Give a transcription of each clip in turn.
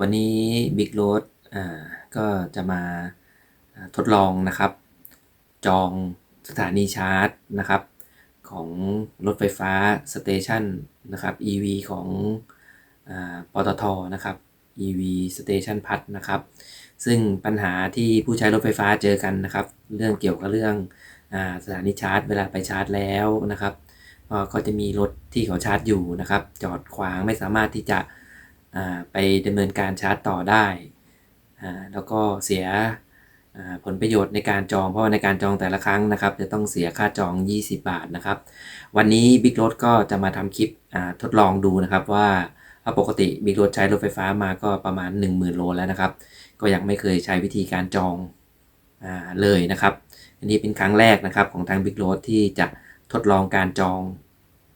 วันนี้ Big r o a d อ่าก็จะมาทดลองนะครับ จองสถานีชาร์จนะครับ ของรถไฟฟ้าสเตชันนะครับ EV ของอาปตทนะครับ EV Station พัทนะครับ ซึ่งปัญหาที่ผู้ใช้รถไฟฟ้าเจอกันนะครับ เรื่องเกี่ยวกับเรื่องอาสถานีชาร์จ เวลาไปชาร์จแล้วนะครับก็จะมีรถที่เขาชาร์จอยู่นะครับ จอดขวางไม่สามารถที่จะ ไปดำเนินการชาร์จต่อได้ แล้วก็เสียผลประโยชน์ในการจอง เพราะว่าในการจองแต่ละครั้งนะครับ จะต้องเสียค่าจอง 20 บาทนะครับ วันนี้ Big r o a d ก็จะมาทำคลิปทดลองดูนะครับว่าปกติ Big r o a d ใช้รถไฟฟ้ามาก็ประมาณ 10,000 โลแล้วนะครับ ก็ยังไม่เคยใช้วิธีการจองอเลยนะครับ อันนี้เป็นครั้งแรกนะครับของทาง Big r o a d ที่จะทดลองการจอง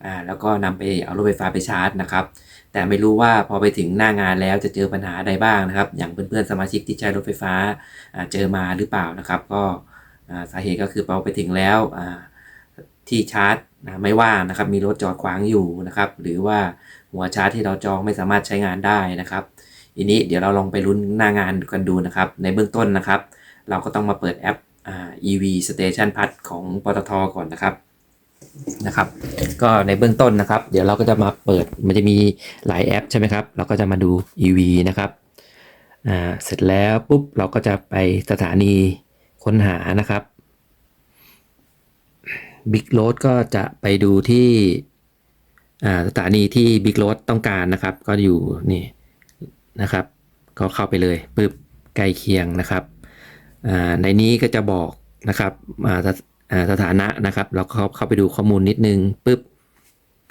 อแล้วก็นำไปเอารถไฟฟ้าไปชาร์จนะครับ แต่ไม่รู้ว่าพอไปถึงหน้างานแล้วจะเจอปัญหาใดบ้างนะครับ อย่างเพื่อนๆสมาชิกที่ใช้รถไฟฟ้าเจอมาหรือเปล่านะครับ ก็สาเหตุก็คือพอไปถึงแล้วที่ชาร์จไม่ว่างนะครับ มีรถจอดขวางอยู่นะครับ หรือว่าหัวชาร์จที่เราจองไม่สามารถใช้งานได้นะครับทีนี้เดี๋ยวเราลองไปลุ้นหน้างานกันดูนะครับ ในเบื้องต้นนะครับ เราก็ต้องมาเปิดแอป EV Station Plus ของปตทก่อนนะครับ นะครับ ก็ในเบื้องต้นนะครับ เดี๋ยวเราก็จะมาเปิดมันจะมีหลายแอปใช่ไหมครับ เราก็จะมาดู EV นะครับอ่าเสร็จแล้วปุ๊บเราก็จะไปสถานีค้นหานะครับ Big r o a d ก็จะไปดูที่อ่าสถานีที่ Big r o a d ต้องการนะครับ ก็อยู่นี่นะครับ ก็เข้าไปเลยปุ๊บใกล้เคียงนะครับอ่าในนี้ก็จะบอกนะครับอ่า สถานะนะครับ เราก็เข้าเข้าไปดูข้อมูลนิดนึงปุ๊บ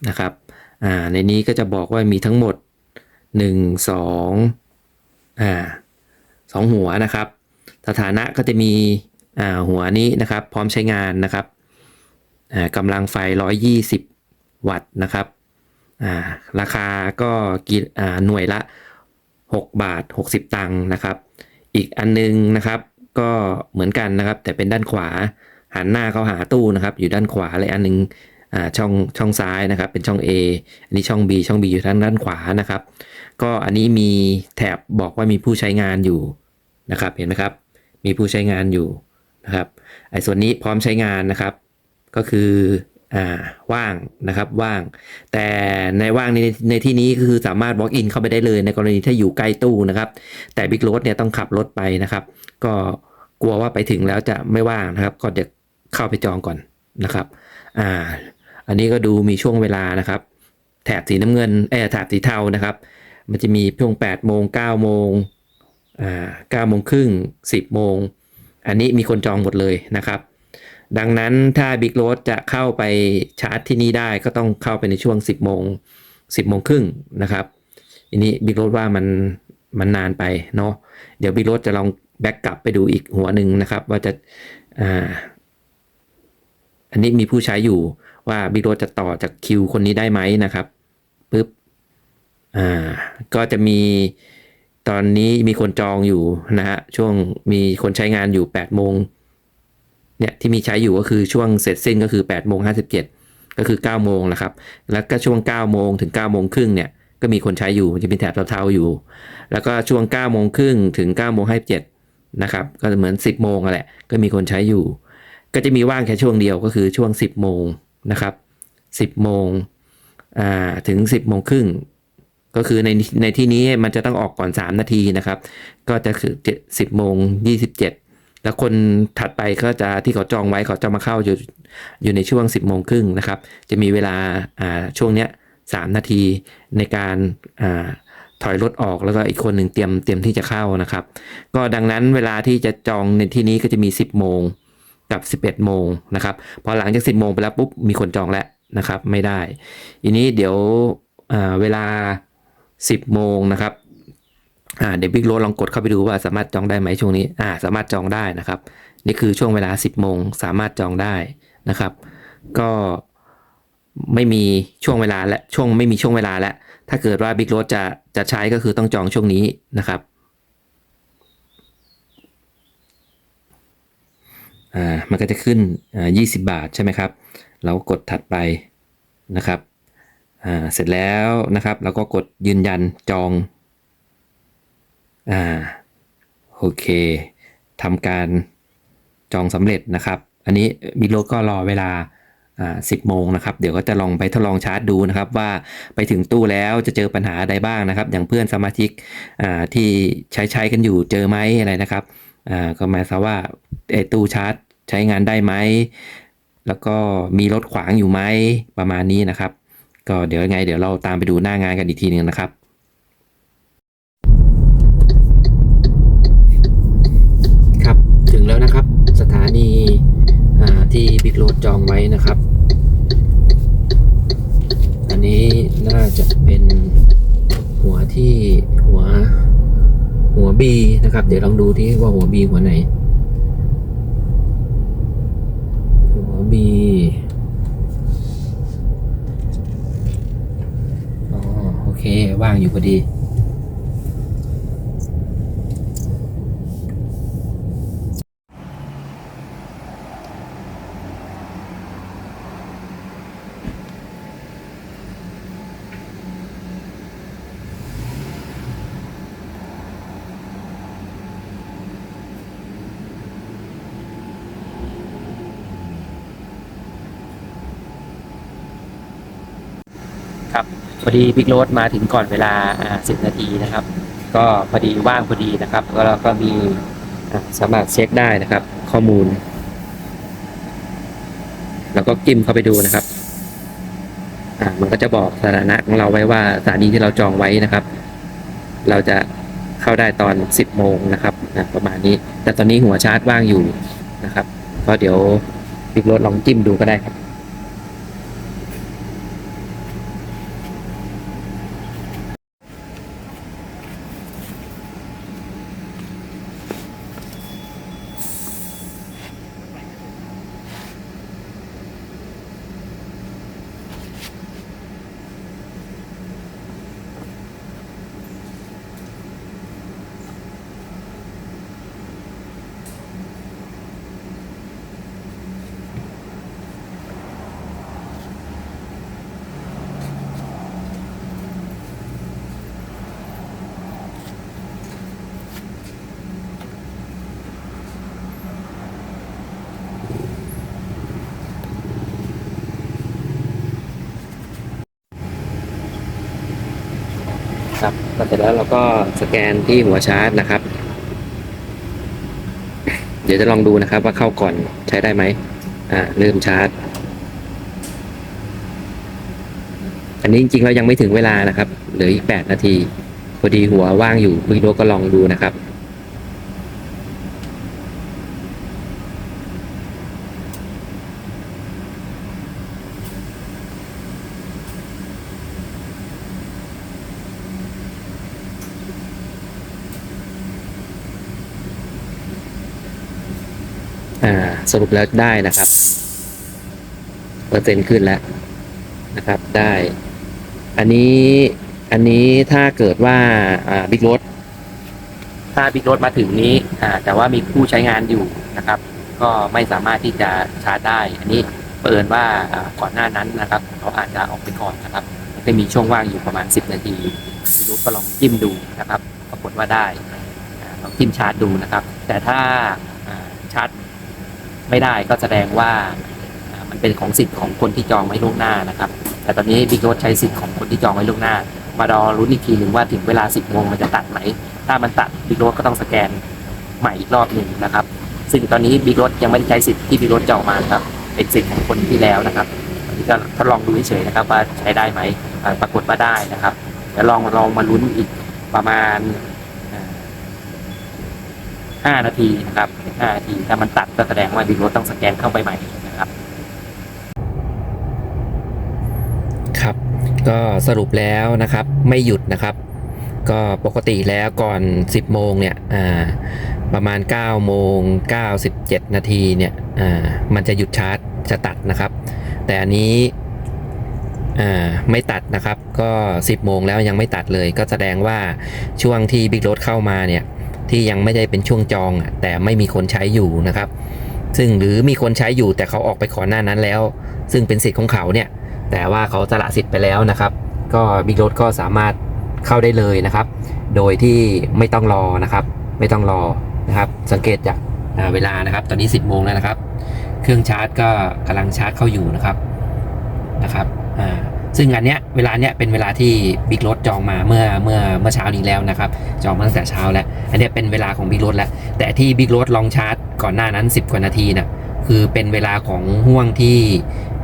นะครับในนี้ก็จะบอกว่ามีทั้งหมด 1 2อ่าสองหัวนะครับ สถานะก็จะมีหัวนี้นะครับ พร้อมใช้งานนะครับกำลังไฟ 120 วัตต์นะครับาราคาก็กิหน่วยละ 6 บาท 60 ตังค์นะครับ อีกอันนึงนะครับ ก็เหมือนกันนะครับ แต่เป็นด้านขวา หันหน้าเข้าหาตู้นะครับ อยู่ด้านขวาเลยอันนึงอ่าช่องช่องซ้ายนะครับ เป็นช่อง A อันนี้ช่อง B ช่อง B อยู่ทางด้านขวานะครับ ก็อันนี้มีแถบบอกว่ามีผู้ใช้งานอยู่นะครับ เห็นไหมครับ มีผู้ใช้งานอยู่นะครับ ไอ้ส่วนนี้พร้อมใช้งานนะครับ ก็คืออ่าว่างนะครับว่าง แต่ในว่างในในที่นี้ก็คือสามารถ walk in เข้าไปได้เลยในกรณีถ้าอยู่ใกล้ตู้นะครับ แต่ Big r o a d เนี่ยต้องขับรถไปนะครับ ก็กลัวว่าไปถึงแล้วจะไม่ว่างนะครับ ก็เดี๋ยว เข้าไปจองก่อนนะครับ อ่า อันนี้ก็ดูมีช่วงเวลานะครับ แถบสีน้ำเงินเออแถบสีเทานะครับ มันจะมีช่วง8โมง9โมงอ่า9โมงครึ่ง10โมง อันนี้มีคนจองหมดเลยนะครับ ดังนั้นถ้า Big r o a d จะเข้าไปชาร์จที่นี่ได้ก็ต้องเข้าไปในช่วง 10โมง10โมงครึ่งนะครับอันนี้ Big r o a d ว่ามันมันนานไปเนาะเดี๋ยว Big r o a d จะลองแบ็กกลับไปดูอีกหัวหนึ่งนะครับ ว่าจะอ่า อันนี้มีผู้ใช้อยู่ว่า Big r o a d จะต่อจากคิวคนนี้ได้ไหมนะครับปึ๊บอ่าก็จะมีตอนนี้มีคนจองอยู่นะฮะช่วงมีคนใช้งานอยู่8โมงเนี่ยที่มีใช้อยู่ก็คือช่วงเสร็จสิ้นก็คือ8โมง57 ก็คือ9โมงนะครับ แล้วก็ช่วง9โมงถึง9โมงครึ่งเนี่ยก็มีคนใช้อยู่มันจะเป็นแถบเทาๆอยู่ แล้วก็ช่วง9โมงครึ่งถึง9โมง57นะครับก็เหมือน 10โมงอะแหละก็มีคนใช้อยู่ ก็จะมีว่างแค่ช่วงเดียวก็คือช่วง 10 โมงนะครับ 10 โมงถึง 10 โมงครึ่งก็คือในในที่นี้มันจะต้องออกก่อน 3 นาทีนะครับ ก็จะคือ10โมง27 แล้วคนถัดไปก็จะที่เขาจองไว้เขาจะมาเข้าอยู่อยู่ในช่วง 10 โมงครึ่งนะครับ จะมีเวลาช่วงเนี้ย3นาทีในการอถอยรถออกแล้วก็อีกคนหนึ่งเตรียมเตรียมที่จะเข้านะครับ ก็ดังนั้นเวลาที่จะจองในที่นี้ก็จะมี 10 โมง กับ 11 โมงนะครับพอหลังจาก 10 โมงไปแล้วปุ๊บมีคนจองแล้วนะครับไม่ได้ทีนี้เดี๋ยวเวลา 10 โมงนะครับเดี๋ยวบิ๊กโรลองกดเข้าไปดูว่าสามารถจองได้ไหมช่วงนี้อ่าสามารถจองได้นะครับ นี่คือช่วงเวลา 10 โมงสามารถจองได้นะครับ ก็ไม่มีช่วงเวลาและช่วงไม่มีช่วงเวลาแล้วถ้าเกิดว่าบิ๊กโรจะจะใช้ก็คือต้องจองช่วงนี้นะครับ อ่ามันก็จะขึ้นอ่า20บาทใช่ไหมครับ เรากดถัดไปนะครับอ่าเสร็จแล้วนะครับเราก็กดยืนยันจองอ่าโอเคทำการจองสำเร็จนะครับ อันนี้บิ๊กโรดก็รอเวลาอ่า10โมงนะครับ เดี๋ยวก็จะลองไปทดลองชาร์จดูนะครับ ว่าไปถึงตู้แล้วจะเจอปัญหาใดบ้างนะครับ อย่างเพื่อนสมาชิกอ่าที่ใช้ใช้กันอยู่เจอไหมอะไรนะครับอ่าก็หมายความว่า ตู้ชาร์จใช้งานได้ไหม แล้วก็มีรถขวางอยู่ไหมประมาณนี้นะครับ ก็เดี๋ยวยังไง เดี๋ยวเราตามไปดูหน้างานกันอีกทีหนึ่งนะครับครับถึงแล้วนะครับสถานีที่บิ๊กโรดจองไว้นะครับ อันนี้น่าจะเป็นหัวที่หัวหัว B นะครับ เดี๋ยวลองดูที่ว่าหัว B หัวไหน หัว B อ๋อโอเค ว่างอยู่พอดี ครับพ อดีบิ๊กโรดมาถึงก่อนเวลาอ่า10นาทีนะครับ ก็พอดีว่างพอดีนะครับก็เราก็มีสามารถเช็คได้นะครับ ข้อมูล แล้วก็จิ้มเข้าไปดูนะครับอ่ามันก็จะบอกสถานะของเราไว้ว่าสถานีที่เราจองไว้นะครับ เราจะเข้าได้ตอน 10 โมงนะครับอ่าประมาณนี้ แต่ตอนนี้หัวชาร์จว่างอยู่นะครับ ก็เดี๋ยวบิ๊กโรดลองจิ้มดูก็ได้ครับ พอเสร็จแล้วเราก็สแกนที่หัวชาร์จนะครับ เดี๋ยวจะลองดูนะครับ ว่าเข้าก่อนใช้ได้ไหมอ่าเริ่มชาร์จ อันนี้จริงๆเรายังไม่ถึงเวลานะครับเหลืออีก 8 นาที พอดีหัวว่างอยู่พี่โรก็ลองดูนะครับ อ่า สรุปแล้วได้นะครับ เปอร์เซ็นต์ขึ้นแล้วนะครับ ได้ อันนี้อันนี้ถ้าเกิดว่าบิ๊กรถถ้าบิ๊กรถมาถึงนี้อ่าแต่ว่ามีผู้ใช้งานอยู่นะครับ ก็ไม่สามารถที่จะชาร์จได้ อันนี้เปิดว่าก่อนหน้านั้นนะครับเขาอาจจะออกไปก่อนนะครับจะมีช่วงว่างอยู่ประมาณ 10 นาทีบิ๊กรถก็ลองจิ้มดูนะครับ ปรากฏว่าได้ลองจิ้มชาร์จดูนะครับ แต่ถ้าอ่าชาร์จ ไม่ได้ก็แสดงว่ามันเป็นของสิทธิ์ของคนที่จองไว้ล่วงหน้านะครับ แต่ตอนนี้บิ๊กโรใช้สิทธิ์ของคนที่จองไว้ล่วงหน้า มารอรุ้นอีกทีหนึ่งว่าถึงเวลา 10โมงมันจะตัดไหม ถ้ามันตัดบิ๊กโรก็ต้องสแกนใหม่อีกรอบหนึ่งนะครับ ซึ่งตอนนี้บิ๊กโรยังไม่ได้ใช้สิทธิ์ที่บิ๊กโรจองมาครับ เป็นสิทธิ์ของคนที่แล้วนะครับอันนี้ก็ทดลองดูเฉยๆนะครับว่าใช้ได้ไหมปรากฏว่าได้นะครับเดี๋ยวลองลองมาลุ้นอีกประมาณ ห้านาทีนะครับห้านาทีถ้ามันตัดก็แสดงว่าดีรถต้องสแกนเข้าไปใหม่นะครับ ครับ ก็สรุปแล้วนะครับไม่หยุดนะครับ ก็ปกติแล้วก่อน 10 โมงเนี่ยประมาณ 9 โมง 97 นาทีเนี่ยมันจะหยุดชาร์จจะตัดนะครับ แต่อันนี้ไม่ตัดนะครับก็ 10 โมงแล้วยังไม่ตัดเลย ก็แสดงว่าช่วงที่บิ๊กรถเข้ามาเนี่ย ที่ยังไม่ได้เป็นช่วงจองอะแต่ไม่มีคนใช้อยู่นะครับ ซึ่งหรือมีคนใช้อยู่แต่เขาออกไปก่อนหน้านั้นแล้ว ซึ่งเป็นสิทธิ์ของเขาเนี่ย แต่ว่าเขาสละสิทธิ์ไปแล้วนะครับ ก็บิ๊กโรก็สามารถเข้าได้เลยนะครับ โดยที่ไม่ต้องรอนะครับ ไม่ต้องรอนะครับ สังเกตจากเวลานะครับ ตอนนี้ 10โมงแล้วนะครับ เครื่องชาร์จก็กำลังชาร์จเข้าอยู่นะครับนะครับอ่า ซึ่งอันเนี้ยเวลาเนี้ยเป็นเวลาที่บิ๊กรถจองมาเมื่อเมื่อเมื่อเช้านี้แล้วนะครับ จองมาตั้งแต่เช้าแล้ว อันเนี้ยเป็นเวลาของบิ๊กรถแล้ว แต่ที่บิ๊กรถลองชาร์จก่อนหน้านั้น 10 กว่านาทีน่ะคือเป็นเวลาของห่วงที่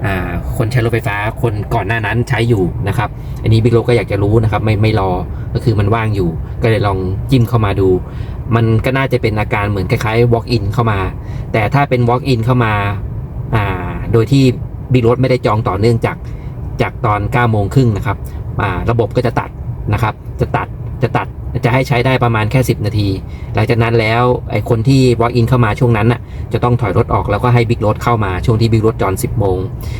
อ่าคนใช้รถไฟฟ้าคนก่อนหน้านั้นใช้อยู่นะครับ อันนี้บิ๊กรถก็อยากจะรู้นะครับ ไม่ไม่รอก็คือมันว่างอยู่ ก็เลยลองจิ้มเข้ามาดู มันก็น่าจะเป็นอาการเหมือนคล้ายๆ walk in เข้ามา แต่ถ้าเป็น walk in เข้ามาอ่าโดยที่บิ๊กรถไม่ได้จองต่อเนื่องจาก จากตอน9โมงครึ่งนะครับระบบก็จะตัดนะครับ จะตัดจะตัดจะให้ใช้ได้ประมาณแค่ 10 นาที หลังจากนั้นแล้วไอ้คนที่ walk in เข้ามาช่วงนั้นน่ะจะต้องถอยรถออกแล้วก็ให้บิ๊กรถเข้ามาช่วงที่บิ๊กรถจอน 10 โมง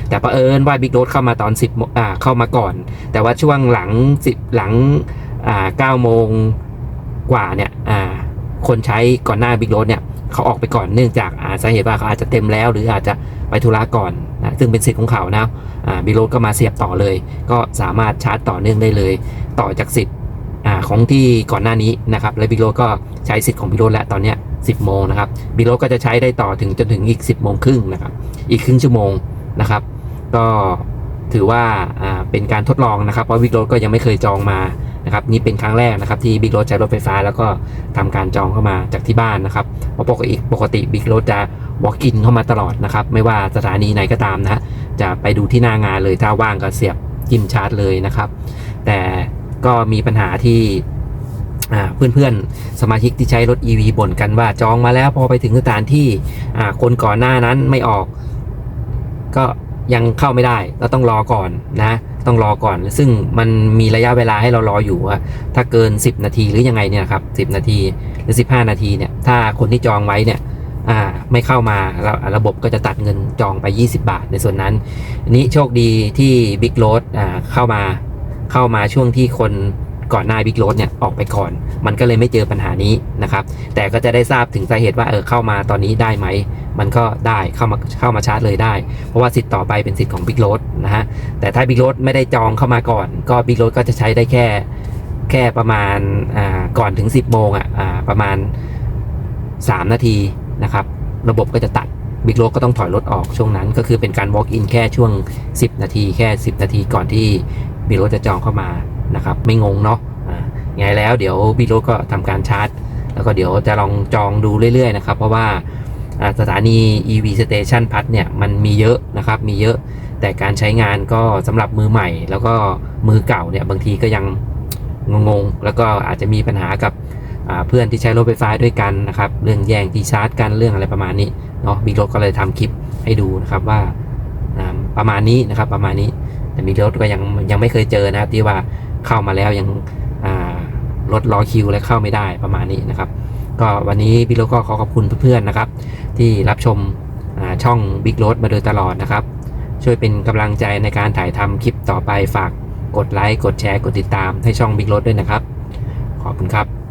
แต่ประเอิญว่าบิ๊กรถเข้ามาตอน 10อ่าเข้ามาก่อน แต่ว่าช่วงหลัง 10 หลังอ่า9โมงกว่าเนี่ยอ่าคนใช้ก่อนหน้าบิ๊กรถเนี่ยเขาออกไปก่อนเนื่องจากอาสาเหตุว่าเขาอาจจะเต็มแล้ว หรืออาจจะไปธุระก่อนนะซึ่งเป็นสิทธิ์ของเขานะ บิ๊กรถก็มาเสียบต่อเลย ก็สามารถชาร์จต่อเนื่องได้เลย ต่อจากสิทธิ์ของที่ก่อนหน้านี้นะครับ และบิ๊กรก็ใช้สิทธิ์ของบิ๊กรแล้วตอนนี้ 10 โมงนะครับบิ๊กรก็จะใช้ได้ต่อถึงจนถึงอีก 10 โมงครึ่งนะครับ อีกครึ่งชั่วโมงนะครับ ก็ถือว่าเป็นการทดลองนะครับเพราะบิ๊กรก็ยังไม่เคยจองมานะครับนี่เป็นครั้งแรกนะครับที่บิ๊กรถใช้รถไฟฟ้าแล้วก็ทำการจองเข้ามาจากที่บ้านนะครับเพราะปกติปกติบิ๊กรถจะ walk in เข้ามาตลอดนะครับ ไม่ว่าสถานีไหนก็ตามนะ จะไปดูที่หน้างานเลยถ้าว่างก็เสียบจิ้มชาร์จเลยนะครับ แต่ก็มีปัญหาที่อ่าเพื่อนๆ สมาชิกที่ใช้รถ EV บ่นกันว่าจองมาแล้วพอไปถึงสถานที่คนก่อนหน้านั้นไม่ออก ก็ยังเข้าไม่ได้เราต้องรอก่อนนะ ต้องรอก่อน ซึ่งมันมีระยะเวลาให้เรารออยู่ว่าถ้าเกิน 10 นาทีหรือยังไงเนี่ยครับ10 นาทีหรือ 15 นาทีเนี่ยถ้าคนที่จองไว้เนี่ย อ่าไม่เข้ามาแล้วระบบก็จะตัดเงินจองไป 20 บาทในส่วนนั้นอันนี้โชคดีที่ Big r o a d อ่าเข้ามาเข้ามาช่วงที่คนก่อนหน้า Big r o a d เนี่ยออกไปก่อน มันก็เลยไม่เจอปัญหานี้นะครับ แต่ก็จะได้ทราบถึงสาเหตุว่าเออเข้ามาตอนนี้ได้ไหม มันก็ได้เข้ามาเข้ามาชาร์จเลยได้ เพราะว่าสิทธิ์ต่อไปเป็นสิทธิ์ของ Big r o a d นะฮะ แต่ถ้า Big r o a d ไม่ได้จองเข้ามาก่อน ก็ Big r o a d ก็จะใช้ได้แค่แค่ประมาณอ่าก่อนถึง 10โมงอะอ่าประมาณ 3 นาที นะครับระบบก็จะตัด Big r o a d ก็ต้องถอยรถออกช่วงนั้นก็คือเป็นการ walk in แค่ช่วง 10 นาทีแค่ 10 นาทีก่อนที่ Big r o a d จะจองเข้ามานะครับไม่งงเนาะไงแล้วเดี๋ยว Big r o a d ก็ทำการชาร์จ แล้วก็เดี๋ยวจะลองจองดูเรื่อยๆนะครับเพราะว่าสถานี EV Station พัทเนี่ยมันมีเยอะนะครับมีเยอะแต่การใช้งานก็สำหรับมือใหม่ แล้วก็มือเก่าเนี่ยบางทีก็ยังงงๆ แล้วก็อาจจะมีปัญหากับ เพื่อนที่ใช้รถไฟฟ้าด้วยกันนะครับ เรื่องแย่งที่ชาร์จกันเรื่องอะไรประมาณนี้เนาะบิ๊กรถก็เลยทำคลิปให้ดูนะครับว่าประมาณนี้นะครับประมาณนี้แต่บิ๊กรถก็ยังยังไม่เคยเจอนะครับที่ว่าเข้ามาแล้วยังรถรอคิวและเข้าไม่ได้ประมาณนี้นะครับ ก็วันนี้บิ๊กรถก็ขอขอบคุณเพื่อนๆนะครับ ที่รับชมช่องบิ๊กรถมาโดยตลอดนะครับ ช่วยเป็นกำลังใจในการถ่ายทำคลิปต่อไปฝากกดไลค์กดแชร์กดติดตามให้ช่องบิ๊กรถด้วยนะครับ ขอบคุณครับ